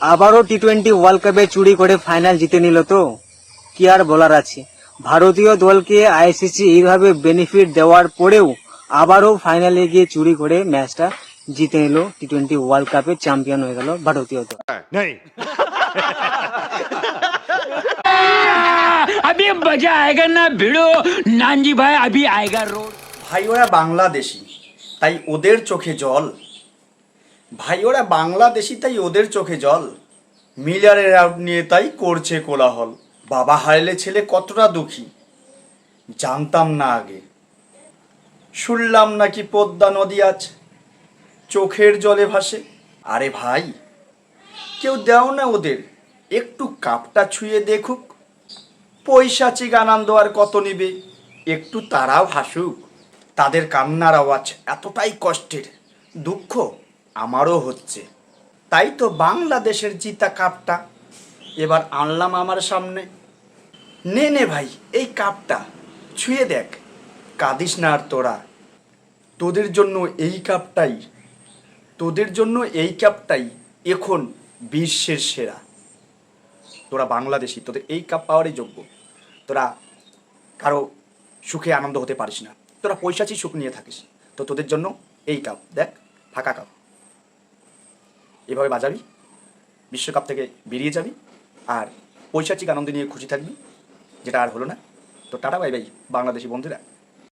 আবারও টি twenty world কাপে চুরি করে ফাইনাল জিতে নিল তো কি আর বলার আছে ভারতীয় দলকে আইসিসি এইভাবে বেনিফিট দেওয়ার পরেও আবারও ফাইনালে গিয়ে চুরি করে ম্যাচটা জিতে নিল টি টোয়েন্টি ওয়ার্ল্ড কাপে চ্যাম্পিয়ন হয়ে গেল ভারতীয় দল नहीं अभी मजा आएगा ना भिड़ो नानजी भाई अभी आएगा रोड ভাই ওরা বাংলাদেশি তাই ওদের চোখে জল ভাই, ওরা বাংলাদেশি, তাই ওদের চোখে জল। মিলারের আউট নিয়ে তাই করছে কোলাহল। বাবা হারলে ছেলে কতটা দুঃখী। জানতাম না আগে। শুনলাম নাকি পদ্মা নদী আজ চোখের জলে ভাসে। আরে ভাই, কেউ দেও না ওদের। একটু কাপটা ছুঁয়ে দেখুক। পয়সা পৈশাচিক আনন্দ আর কত নিবে। একটু তারাও হাসুক। তাদের কান্নার আওয়াজ এতটাই কষ্টের। দুঃখ? আমারও হচ্ছে। তাই তো বাংলাদেশের জিতা কাপটা এবার আনলাম আমার সামনে। নে নে ভাই, এই কাপটা, ছুঁয়ে দেখ, কাঁদিস না আর তোরা। তোদের জন্য এই কাপটাই, তোদের জন্য এই কাপটাই এখন বিশ্বের সেরা। তোরা বাংলাদেশি, তোদের এই কাপ পাওয়ারই যোগ্য। তোরা কারও সুখে আনন্দ হতে পারিস না। তোরা পয়সাচি সুখ নিয়ে থাকিস। তো তোদের জন্য এই কাপ, দেখ, ফাঁকা কাপ। এভাবে বাজাবি, বিশ্বকাপ থেকে বেরিয়ে যাবি আর পৈশাচিক আনন্দ নিয়ে খুশি থাকবি, যেটা আর হলো না। তো টাটা, বাই বাই, বাংলাদেশি বন্ধুরা।